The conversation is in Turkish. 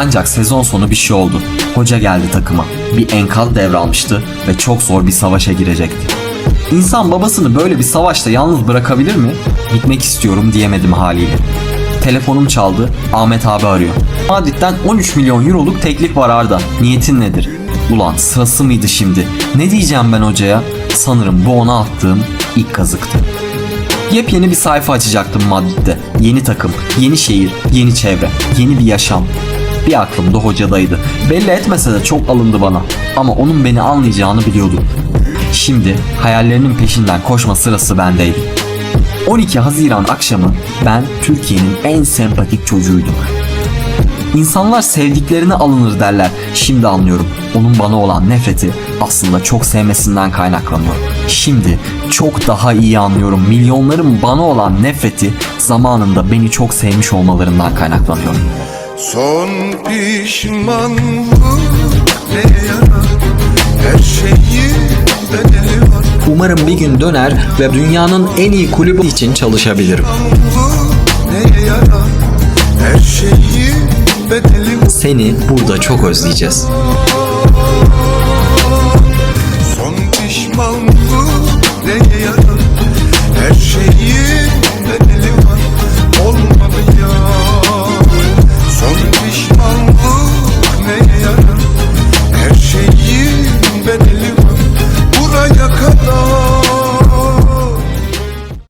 Ancak sezon sonu bir şey oldu. Hoca geldi takıma. Bir enkaz devralmıştı ve çok zor bir savaşa girecekti. İnsan babasını böyle bir savaşta yalnız bırakabilir mi? Gitmek istiyorum diyemedim haliyle. Telefonum çaldı. Ahmet abi arıyor. Madrid'den 13 milyon euroluk teklif var Arda. Niyetin nedir? Ulan sırası mıydı şimdi? Ne diyeceğim ben hocaya? Sanırım bu ona attığım ilk kazıktı. Yepyeni bir sayfa açacaktım Madrid'de. Yeni takım, yeni şehir, yeni çevre, yeni bir yaşam. Bir aklım da hocadaydı. Belli etmese de çok alındı bana. Ama onun beni anlayacağını biliyordum. Şimdi hayallerinin peşinden koşma sırası bendeydi. 12 Haziran akşamı ben Türkiye'nin en sempatik çocuğuydum. İnsanlar sevdiklerine alınır derler. Şimdi anlıyorum. Onun bana olan nefreti aslında çok sevmesinden kaynaklanıyor. Şimdi çok daha iyi anlıyorum. Milyonların bana olan nefreti zamanında beni çok sevmiş olmalarından kaynaklanıyor. Son pişmanlık ne yarar Her şeyi bedeli var Umarım bir gün döner ve dünyanın en iyi kulübü için çalışabilirim. Seni burada çok özleyeceğiz. Son pişmanlık